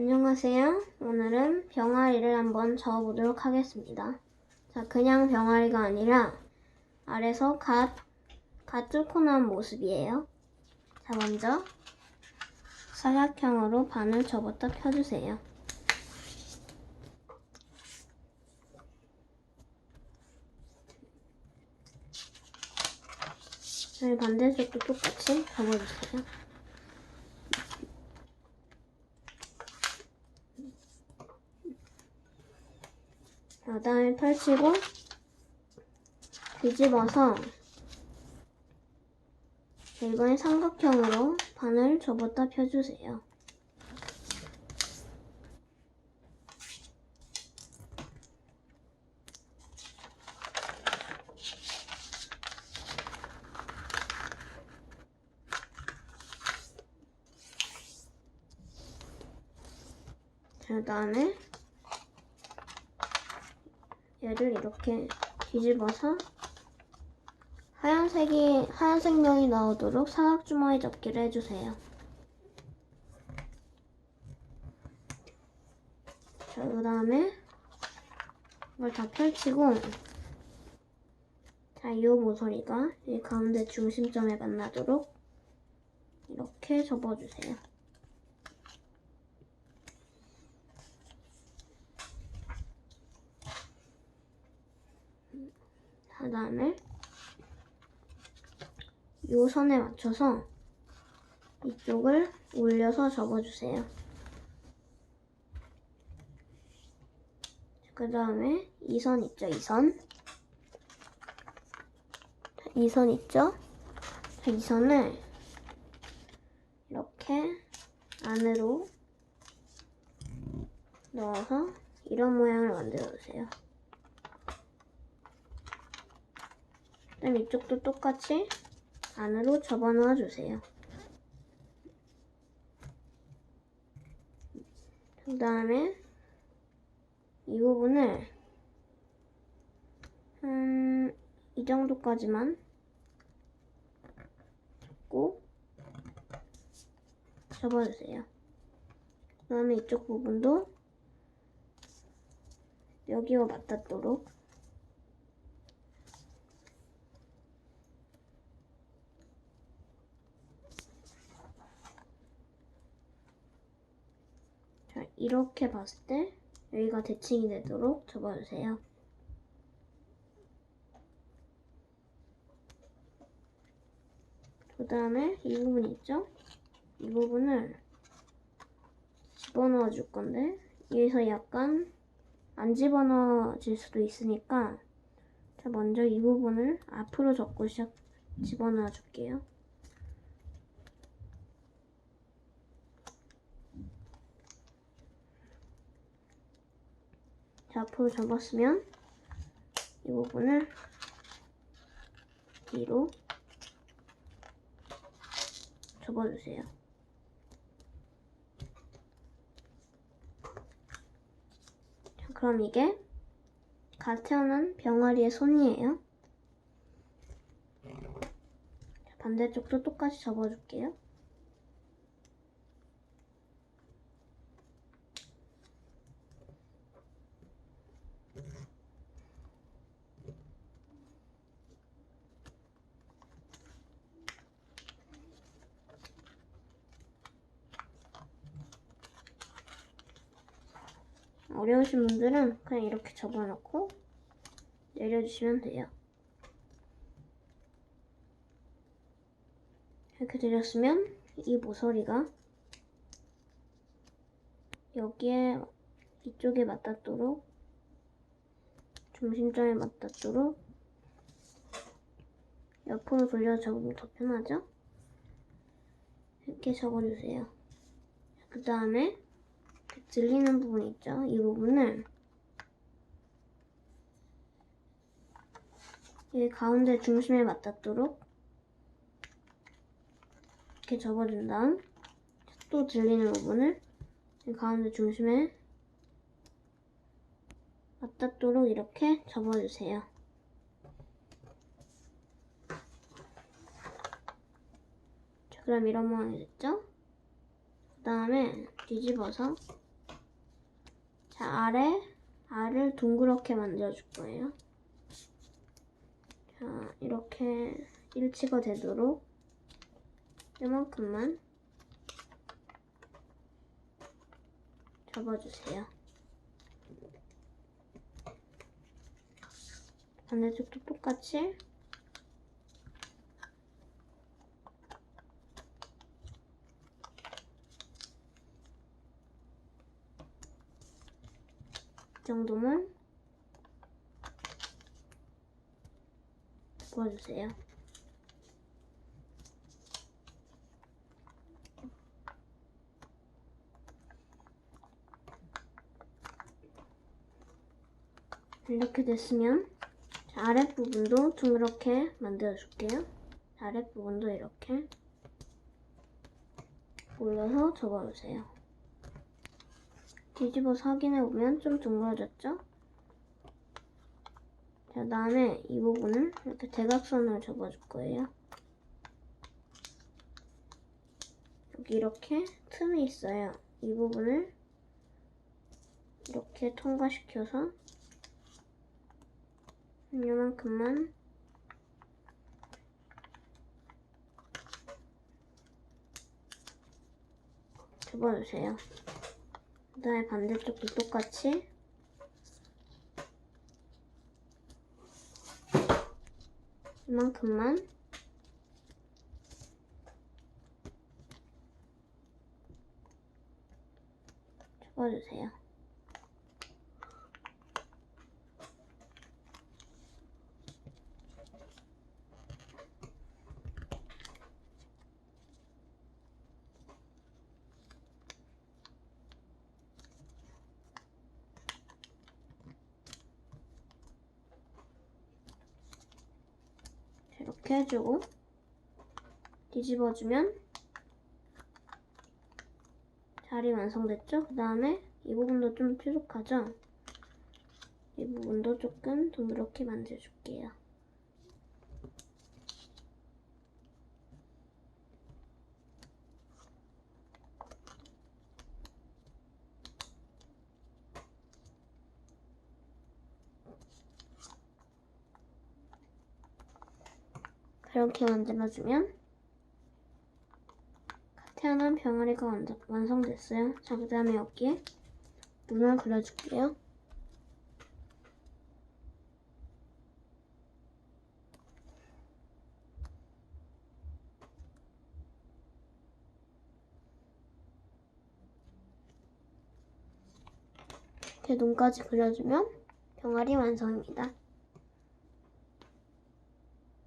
안녕하세요. 오늘은 병아리를 한번 저어보도록 하겠습니다. 자, 그냥 병아리가 아니라 아래서 갓, 갓 뚫고 나온 모습이에요. 자, 먼저 사각형으로 반을 접었다 펴주세요. 자, 반대쪽도 똑같이 접어주세요. 그 다음에 펼치고 뒤집어서 이번에 삼각형으로 반을 접었다 펴주세요. 그 다음에 얘를 이렇게 뒤집어서 하얀색이 하얀색 면이 나오도록 사각 주머니 접기를 해주세요. 자, 그 다음에 이걸 다 펼치고 자, 이 모서리가 이 가운데 중심점에 만나도록 이렇게 접어주세요. 그 다음에 이 선에 맞춰서 이쪽을 올려서 접어주세요. 그 다음에 이 선 있죠, 이 선. 이 선 있죠? 자, 이 선을 이렇게 안으로 넣어서 이런 모양을 만들어 주세요. 그다음 이쪽도 똑같이 안으로 접어넣어 주세요. 그 다음에 이 부분을 음, 이 정도까지만 잡고 접어주세요. 그 다음에 이쪽 부분도 여기와 맞닿도록 자, 이렇게 봤을 때 여기가 대칭이 되도록 접어주세요. 그 다음에 이 부분 있죠? 이 부분을 집어넣어 줄 건데 여기서 약간 안 집어넣어질 수도 있으니까 자 먼저 이 부분을 앞으로 접고 시작 집어넣어 줄게요. 앞으로 접었으면 이 부분을 뒤로 접어주세요. 자, 그럼 이게 갓 태어난 병아리의 손이에요. 자, 반대쪽도 똑같이 접어줄게요. 어려우신 분들은 그냥 이렇게 접어놓고 내려주시면 돼요. 이렇게 되셨으면 이 모서리가 여기에 이쪽에 맞닿도록 중심점에 맞닿도록 옆으로 돌려 접으면 더 편하죠? 이렇게 접어주세요. 그 다음에 들리는 부분 있죠? 이 부분을 이 가운데 중심에 맞닿도록 이렇게 접어준 다음 또 들리는 부분을 이 가운데 중심에 맞닿도록 이렇게 접어주세요. 자, 그럼 이런 모양이 됐죠? 그 다음에 뒤집어서 자, 아래, 알을 둥그렇게 만들어줄 거예요. 자, 이렇게 일치가 되도록 이만큼만 접어주세요. 반대쪽도 똑같이 정도만 부어주세요. 이렇게 됐으면 자, 아랫부분도 둥그렇게 만들어줄게요. 자, 아랫부분도 이렇게 올려서 접어주세요. 뒤집어서 확인해보면 좀 둥그러졌죠? 자, 다음에 이 부분을 이렇게 대각선으로 접어줄 거예요. 여기 이렇게 틈이 있어요. 이 부분을 이렇게 통과시켜서 요만큼만 접어주세요. 그 다음에 반대쪽도 똑같이 이만큼만 접어주세요. 이렇게 해주고 뒤집어주면 자리 완성됐죠? 그 다음에 이 부분도 좀 뾰족하죠? 이 부분도 조금 동그랗게 만들어줄게요. 이렇게 만들어주면 태어난 병아리가 완성, 완성됐어요. 자, 그 다음에 여기에 눈을 그려줄게요. 이렇게 눈까지 그려주면 병아리 완성입니다.